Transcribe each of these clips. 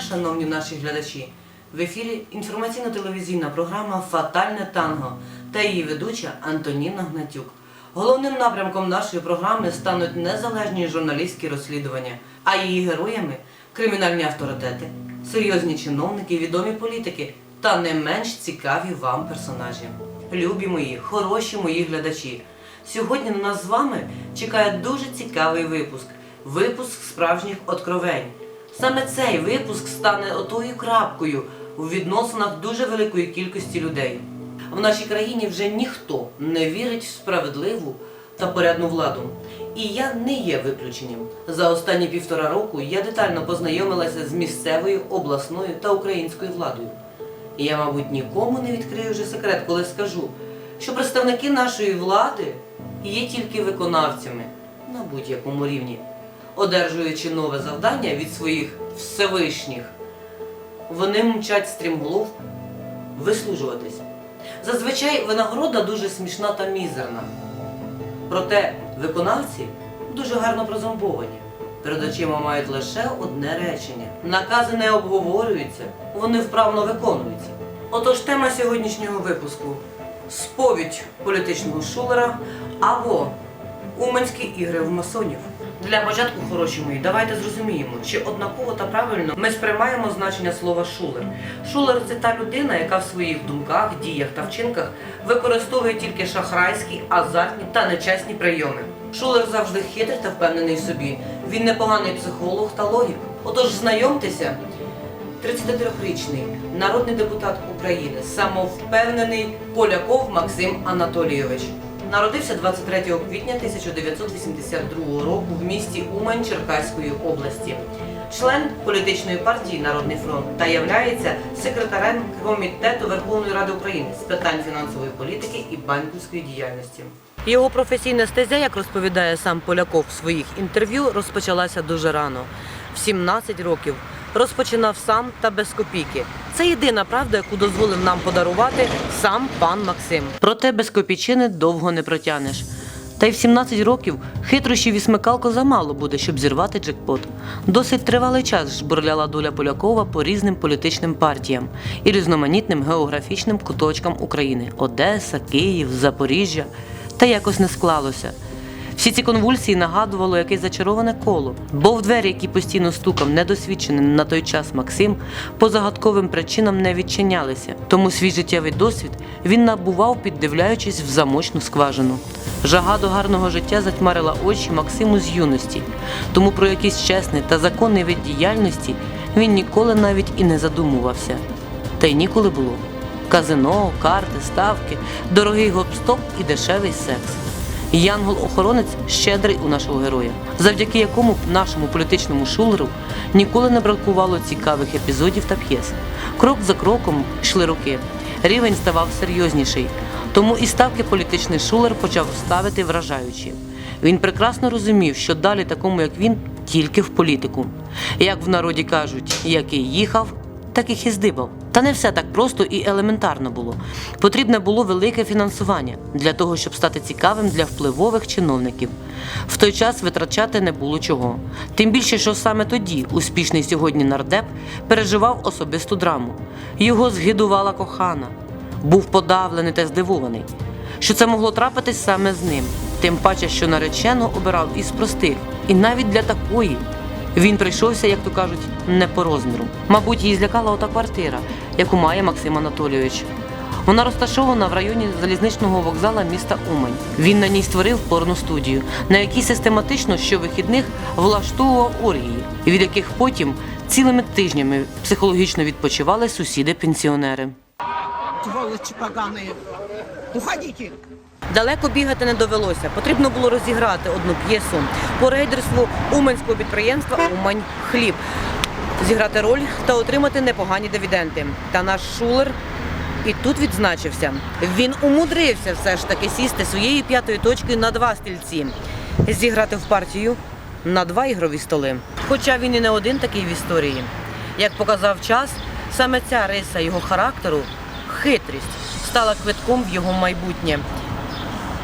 шановні наші глядачі. В ефірі інформаційно-телевізійна програма Фатальне танго та її ведуча Антоніна Гнатюк. Головним напрямком нашої програми стануть незалежні журналістські розслідування, а її героями кримінальні авторитети, серйозні чиновники, відомі політики та не менш цікаві вам персонажі. Любі мої, хороші мої глядачі. Сьогодні на нас з вами чекає дуже цікавий випуск. Випуск справжніх откровень. Саме цей випуск стане отою крапкою у відносинах дуже великої кількості людей. В нашій країні вже ніхто не вірить в справедливу та порядну владу. І я не є виключенням. За останні півтора року я детально познайомилася з місцевою, обласною та українською владою. Я, мабуть, нікому не відкрию вже секрет, коли скажу, що представники нашої влади є тільки виконавцями на будь-якому рівні, одержуючи нове завдання від своїх Всевишніх. Вони мчать стрімголов вислужуватись. Зазвичай винагорода дуже смішна та мізерна. Проте виконавці дуже гарно прозомбовані. Перед очима мають лише одне речення. Накази не обговорюються, вони вправно виконуються. Отож, тема сьогоднішнього випуску сповідь політичного шулера або Уманські ігри в масонів. Для початку, хороші мої, давайте зрозуміємо, чи однаково та правильно ми сприймаємо значення слова шулер. Шулер це та людина, яка в своїх думках, діях та вчинках використовує тільки шахрайські, азартні та нечесні прийоми. Шулер завжди хитрий та впевнений в собі. Він непоганий психолог та логік. Отож, знайомтеся, 33-річний народний депутат України, самовпевнений Поляков Максим Анатолійович. Народився 23 квітня 1982 року в місті Умань Черкаської області. Член політичної партії Народний фронт та являється секретарем комітету Верховної Ради України з питань фінансової політики і банківської діяльності. Його професійна стезя, як розповідає сам Поляков в своїх інтерв'ю, розпочалася дуже рано. В 17 років розпочинав сам та без копійки. Це єдина правда, яку дозволив нам подарувати сам пан Максим. Проте без копійчини довго не протягнеш. Та й в 17 років хитрощів і смикалко замало буде, щоб зірвати джекпот. Досить тривалий час жбурляла доля Полякова по різним політичним партіям і різноманітним географічним куточкам України Одеса, Київ, Запоріжжя. Та якось не склалося. Всі ці конвульсії нагадувало якесь зачароване коло, бо в двері, які постійно стукав недосвідчений на той час Максим, по загадковим причинам не відчинялися. Тому свій життєвий досвід він набував, піддивляючись в замочну скважину. Жага до гарного життя затьмарила очі Максиму з юності, тому про якийсь чесний та законний вид діяльності він ніколи навіть і не задумувався. Та й ніколи було. Казино, карти, ставки, дорогий гоп-стоп і дешевий секс. Янгол-охоронець щедрий у нашого героя, завдяки якому нашому політичному шулеру ніколи не бракувало цікавих епізодів та п'єс. Крок за кроком йшли роки. Рівень ставав серйозніший, тому і ставки політичний шулер почав ставити вражаючі. Він прекрасно розумів, що далі такому, як він, тільки в політику. Як в народі кажуть, який їхав, так і хіздибав. Та не все так просто і елементарно було. Потрібне було велике фінансування для того, щоб стати цікавим для впливових чиновників. В той час витрачати не було чого. Тим більше, що саме тоді успішний сьогодні нардеп переживав особисту драму. Його згидувала кохана, був подавлений та здивований. Що це могло трапитись саме з ним, тим паче, що наречену обирав із простих, і навіть для такої. Він прийшовся, як то кажуть, не по розміру. Мабуть, її злякала ота квартира, яку має Максим Анатолійович. Вона розташована в районі залізничного вокзала міста Умань. Він на ній створив порностудію, на якій систематично щовихідних влаштовував оргії, від яких потім цілими тижнями психологічно відпочивали сусіди-пенсіонери. Сволочи поганые. Уходите. Далеко бігати не довелося. Потрібно було розіграти одну п'єсу по рейдерству уманського підприємства Умань Хліб. Зіграти роль та отримати непогані дивіденди. Та наш шулер і тут відзначився. Він умудрився все ж таки сісти своєю п'ятою точкою на два стільці, зіграти в партію на два ігрові столи. Хоча він і не один такий в історії. Як показав час, саме ця риса його характеру, хитрість, стала квитком в його майбутнє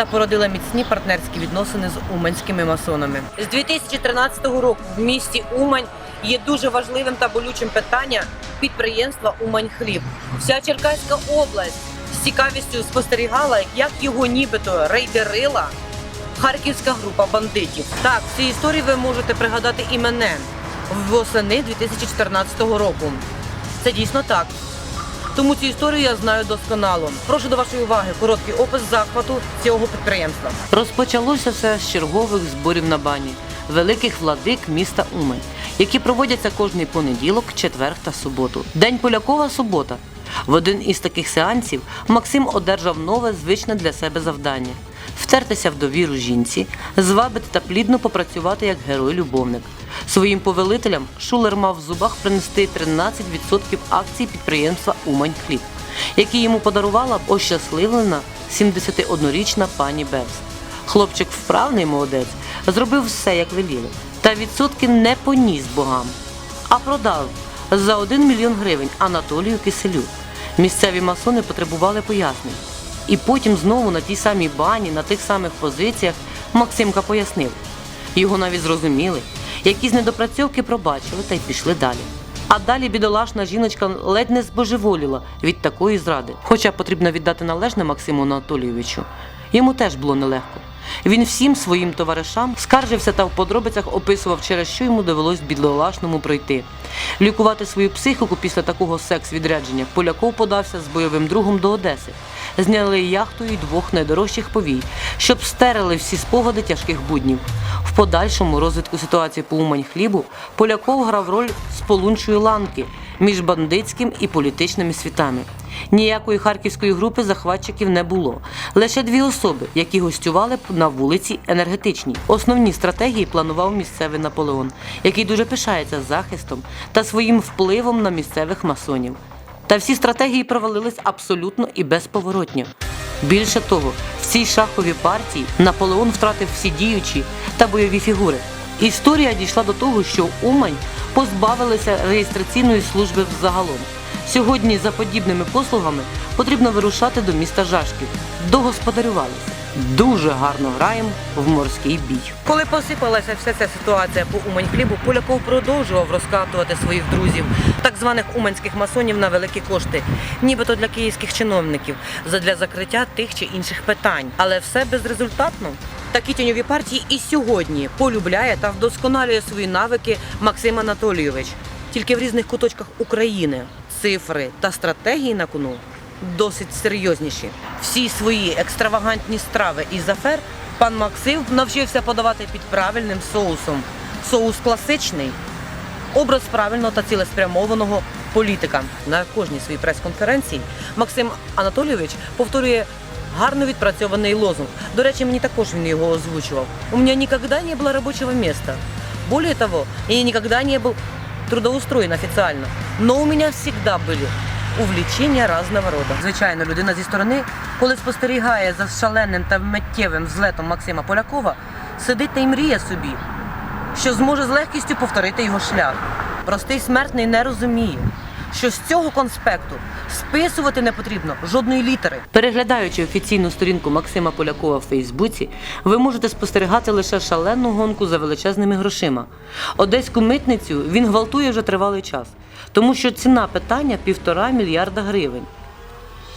та породила міцні партнерські відносини з уманськими масонами. З 2013 року в місті Умань є дуже важливим та болючим питання підприємства Уманьхліб. Вся Черкаська область з цікавістю спостерігала, як його нібито рейдерила харківська група бандитів. Так, в цій історії ви можете пригадати і мене восени 2014 року. Це дійсно так. Тому цю історію я знаю досконало. Прошу до вашої уваги короткий опис захвату цього підприємства. Розпочалося все з чергових зборів на бані великих владик міста Умень, які проводяться кожний понеділок, четвер та суботу. День Полякова субота. В один із таких сеансів Максим одержав нове звичне для себе завдання втертися в довіру жінці, звабити та плідно попрацювати як герой-любовник. Своїм повелителям Шулер мав в зубах принести 13% акцій підприємства Умань Хліб, які йому подарувала ощасливлена 71-річна пані Бевс. Хлопчик вправний молодець, зробив все, як веліли, та відсотки не поніс богам, а продав за 1 мільйон гривень Анатолію Киселю. Місцеві масони потребували пояснень. І потім знову на тій самій бані, на тих самих позиціях Максимка пояснив. Його навіть зрозуміли, якісь недопрацьовки пробачили та й пішли далі. А далі бідолашна жіночка ледь не збожеволіла від такої зради. Хоча потрібно віддати належне Максиму Анатолійовичу. Йому теж було нелегко. Він всім своїм товаришам скаржився та в подробицях описував, через що йому довелось бідолашному пройти. Лікувати свою психіку після такого секс-відрядження Поляков подався з бойовим другом до Одеси. Зняли яхтою двох найдорожчих повій, щоб стерили всі спогади тяжких буднів. В подальшому розвитку ситуації по Умань хлібу Поляков грав роль сполунчої ланки між бандитським і політичними світами. Ніякої харківської групи захватчиків не було. Лише дві особи, які гостювали на вулиці енергетичній. Основні стратегії планував місцевий Наполеон, який дуже пишається захистом та своїм впливом на місцевих масонів. Та всі стратегії провалились абсолютно і безповоротньо. Більше того, в цій шаховій партії Наполеон втратив всі діючі та бойові фігури. Історія дійшла до того, що Умань позбавилися реєстраційної служби взагалом. Сьогодні за подібними послугами потрібно вирушати до міста Жашків. Догосподарювалися. Дуже гарно граємо в морський бій. Коли посипалася вся ця ситуація по Умань хлібу, Поляков продовжував розкатувати своїх друзів, так званих уманських масонів на великі кошти, нібито для київських чиновників, задля закриття тих чи інших питань. Але все безрезультатно. Такі тіньові партії і сьогодні полюбляє та вдосконалює свої навики Максим Анатолійович. Тільки в різних куточках України цифри та стратегії на кону досить серйозніші. Всі свої екстравагантні страви із афер пан Максим навчився подавати під правильним соусом. Соус класичний, образ правильного та цілеспрямованого політика. На кожній своїй прес-конференції Максим Анатолійович повторює гарно відпрацьований лозунг. До речі, мені також він його озвучував. У мене ніколи не було робочого місця. Более того, я никогда не был трудоустроен офіційно. но у мене завжди були увлечення разного роду. Звичайно, людина зі сторони, коли спостерігає за шаленим та миттєвим взлетом Максима Полякова, сидить та й мріє собі, що зможе з легкістю повторити його шлях. Простий смертний не розуміє, що з цього конспекту списувати не потрібно жодної літери. Переглядаючи офіційну сторінку Максима Полякова в Фейсбуці, ви можете спостерігати лише шалену гонку за величезними грошима. Одеську митницю він гвалтує вже тривалий час, тому що ціна питання півтора мільярда гривень.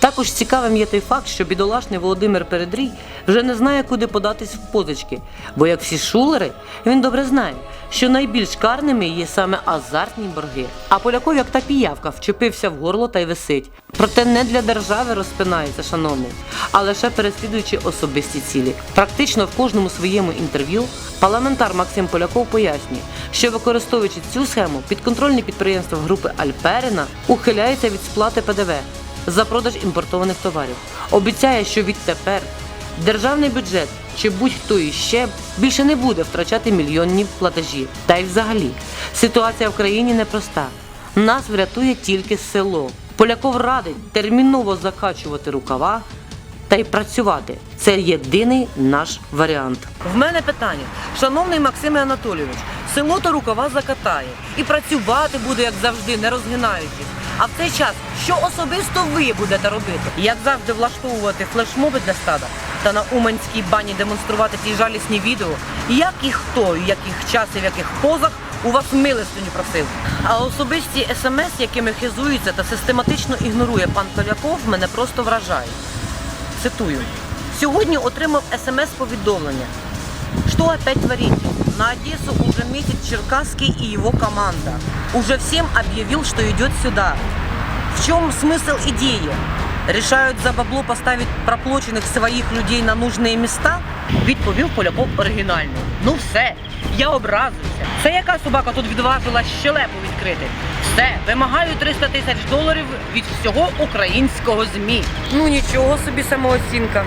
Також цікавим є той факт, що бідолашний Володимир Передрій вже не знає, куди податись в позички, бо як всі шулери, він добре знає, що найбільш карними є саме азартні борги. А Поляков, як та піявка, вчепився в горло та й висить. Проте не для держави розпинається, шановний, а лише переслідуючи особисті цілі. Практично в кожному своєму інтерв'ю парламентар Максим Поляков пояснює, що використовуючи цю схему, підконтрольні підприємства групи Альперина ухиляються від сплати ПДВ за продаж імпортованих товарів. Обіцяє, що відтепер державний бюджет чи будь-хто іще більше не буде втрачати мільйонні платежі. Та й взагалі ситуація в країні непроста. Нас врятує тільки село. Поляков радить терміново закачувати рукава та й працювати. Це єдиний наш варіант. В мене питання, шановний Максиме Анатолійович, село то рукава закатає і працювати буде, як завжди, не розгинаючись. А в цей час що особисто ви будете робити? Як завжди, влаштовувати флешмоби для стада та на Уманській бані демонструвати ті жалісні відео, як і хто, в яких час і в яких позах У вас милостиню просив. А особисті смс, якими хизується та систематично ігнорує пан Поляков, мене просто вражають. Цитую. Сьогодні отримав смс-повідомлення. Что опять творите? На Одессу уже метит Черкасский и его команда. Уже всем объявил, что идет сюда. В чем смысл идеи? Решают за бабло поставить проплочених своїх людей на нужні міста? Відповів Поляков оригінально. Ну все, я образився. Це яка собака тут відважила щелепу відкрити? Все, вимагаю 300 тисяч доларів від всього українського ЗМІ. Ну нічого собі самооцінка.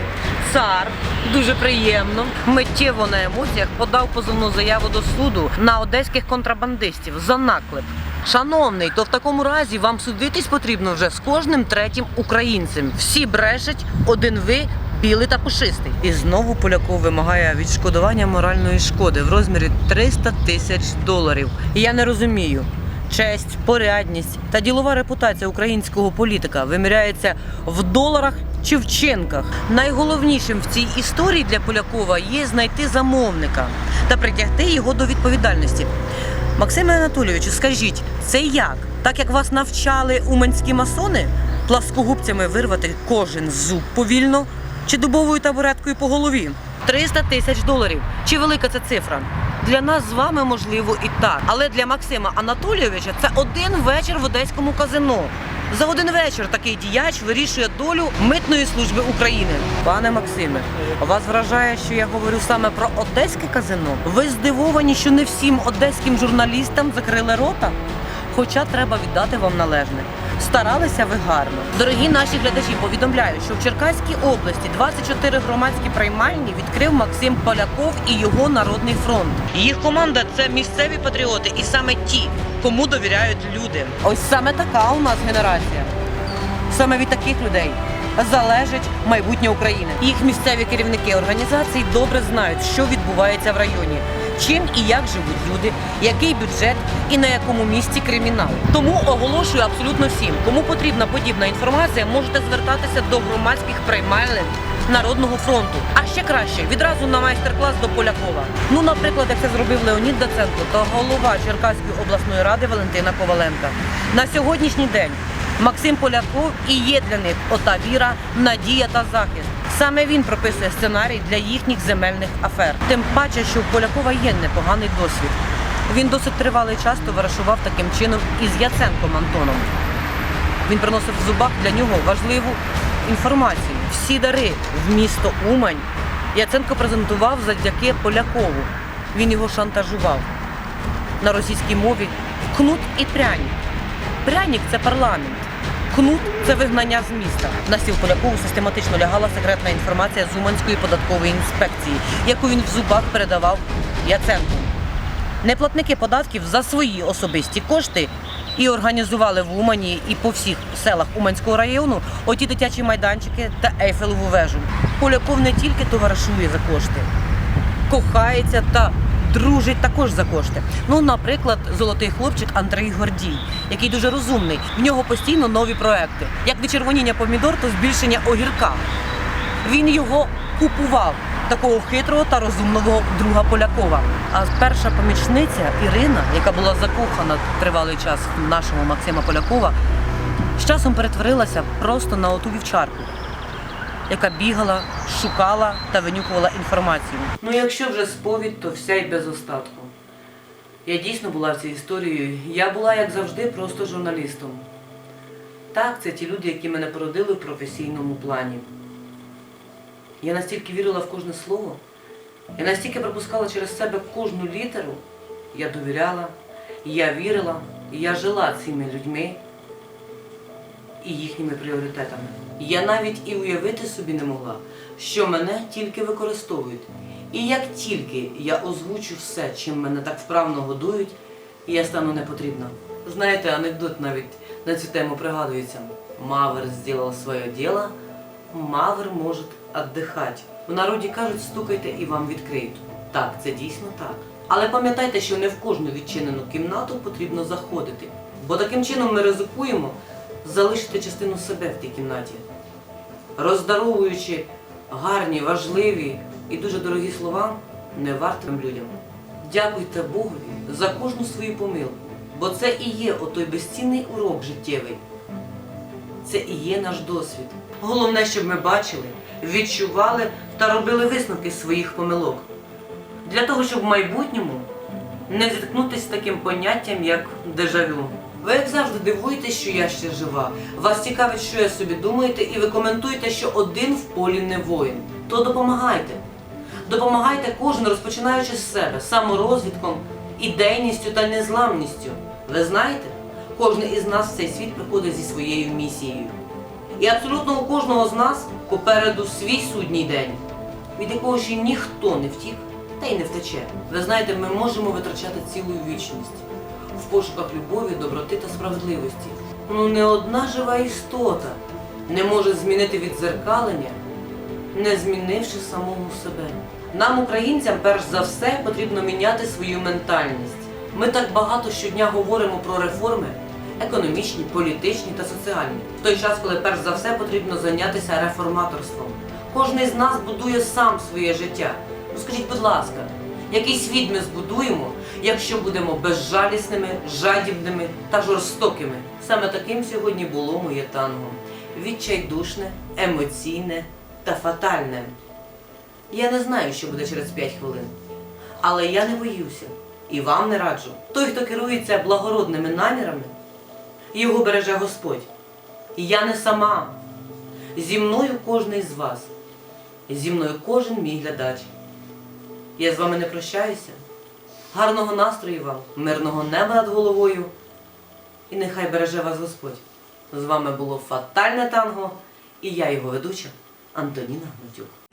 Цар, дуже приємно. Миттєво на емоціях подав позовну заяву до суду на одеських контрабандистів за наклеп. Шановний, то в такому разі вам судитись потрібно вже з кожним третім українцем. Всі брешуть, один ви. Білий та пушистий. І знову Поляков вимагає відшкодування моральної шкоди в розмірі 300 тисяч доларів. І я не розумію. Честь, порядність та ділова репутація українського політика виміряється в доларах чи в чинках. Найголовнішим в цій історії для Полякова є знайти замовника та притягти його до відповідальності. Максиме Анатолійовичу, скажіть, це як? Так як вас навчали уманські масони, пласкогубцями вирвати кожен зуб повільно чи дубовою табуреткою по голові? 300 тисяч доларів. Чи велика ця цифра? Для нас з вами можливо і так. Але для Максима Анатолійовича це один вечір в одеському казино. За один вечір такий діяч вирішує долю митної служби України. Пане Максиме, вас вражає, що я говорю саме про одеське казино? Ви здивовані, що не всім одеським журналістам закрили рота? Хоча треба віддати вам належне. Старалися ви гарно. Дорогі наші глядачі, повідомляю, що в Черкаській області 24 громадські приймальні відкрив Максим Поляков і його Народний фронт. Їх команда це місцеві патріоти, і саме ті, кому довіряють люди. Ось саме така у нас генерація. Саме від таких людей залежить майбутнє України. Їх місцеві керівники організацій добре знають, що відбувається в районі, чим і як живуть люди, який бюджет і на якому місці кримінал. Тому оголошую абсолютно всім, кому потрібна подібна інформація, можете звертатися до громадських приймальних Народного фронту. А ще краще відразу на майстер-клас до Полякова. Ну, наприклад, як це зробив Леонід Даценко та голова Черкаської обласної ради Валентина Коваленка. На сьогоднішній день Максим Поляков і є для них ота віра, надія та захист. Саме він прописує сценарій для їхніх земельних афер. Тим паче, що у Полякова є непоганий досвід. Він досить тривалий час товаришував таким чином із Яценком Антоном. Він приносив в зубах для нього важливу інформацію. Всі дари в місто Умань Яценко презентував завдяки Полякову. Він його шантажував на російській мові кнут і пряник. Пряник це парламент. Кнут це вигнання з міста. На стіл Полякову систематично лягала секретна інформація з Уманської податкової інспекції, яку він в зубах передавав Яценку. Неплатники податків за свої особисті кошти і організували в Умані і по всіх селах Уманського району оті дитячі майданчики та Ейфелеву вежу. Поляков не тільки товаришує за кошти, кохається та дружить також за кошти. Ну, наприклад, золотий хлопчик Андрій Гордій, який дуже розумний. В нього постійно нові проекти. Як не червоніння помідор, то збільшення огірка. Він його купував. Такого хитрого та розумного друга Полякова. А перша помічниця Ірина, яка була закохана тривалий час в нашого Максима Полякова, з часом перетворилася просто на оту вівчарку, яка бігала, шукала та винюхувала інформацію. Ну, якщо вже сповідь, то вся й без остатку. Я дійсно була в цій історії. Я була, як завжди, просто журналістом. Так, це ті люди, які мене породили в професійному плані. Я настільки вірила в кожне слово, я настільки пропускала через себе кожну літеру, я довіряла, я вірила, я жила цими людьми і їхніми пріоритетами. Я навіть і уявити собі не могла, що мене тільки використовують. І як тільки я озвучу все, чим мене так вправно годують, я стану непотрібна. Знаєте, анекдот навіть на цю тему пригадується. Мавр зробив своє діло, мавр може віддихати. В народі кажуть, стукайте і вам відкриють. Так, це дійсно так. Але пам'ятайте, що не в кожну відчинену кімнату потрібно заходити, бо таким чином ми ризикуємо залишити частину себе в тій кімнаті, роздаровуючи гарні, важливі і дуже дорогі слова невартим людям. Дякуйте Богові за кожну свою помилку, бо це і є отой безцінний урок життєвий. Це і є наш досвід. Головне, щоб ми бачили, відчували та робили висновки своїх помилок. Для того, щоб в майбутньому не зіткнутися з таким поняттям, як дежавю. Ви як завжди дивуєтесь, що я ще жива. Вас цікавить, що я собі думаєте, і ви коментуєте, що один в полі не воїн. То допомагайте. Допомагайте кожен, розпочинаючи з себе, саморозвідком, ідейністю та незламністю. Ви знаєте, кожен із нас в цей світ приходить зі своєю місією. І абсолютно у кожного з нас попереду свій судній день, від якого ще ніхто не втік та й не втече. Ви знаєте, ми можемо витрачати цілу вічність в пошуках любові, доброти та справедливості. Ну не одна жива істота не може змінити відзеркалення, не змінивши самого себе. Нам, українцям, перш за все, потрібно міняти свою ментальність. Ми так багато щодня говоримо про реформи економічні, політичні та соціальні. В той час, коли перш за все потрібно зайнятися реформаторством. Кожен із нас будує сам своє життя. Ну скажіть, будь ласка, який світ ми збудуємо, якщо будемо безжалісними, жадібними та жорстокими? Саме таким сьогодні було моє танго. Відчайдушне, емоційне та фатальне. Я не знаю, що буде через 5 хвилин. Але я не боюся і вам не раджу. Той, хто керується благородними намірами, його береже Господь. І я не сама. Зі мною кожний з вас. Зі мною кожен мій глядач. Я з вами не прощаюся. Гарного настрою вам, мирного неба над головою. І нехай береже вас Господь. З вами було фатальне танго, і я його ведуча Антоніна Гнатюк.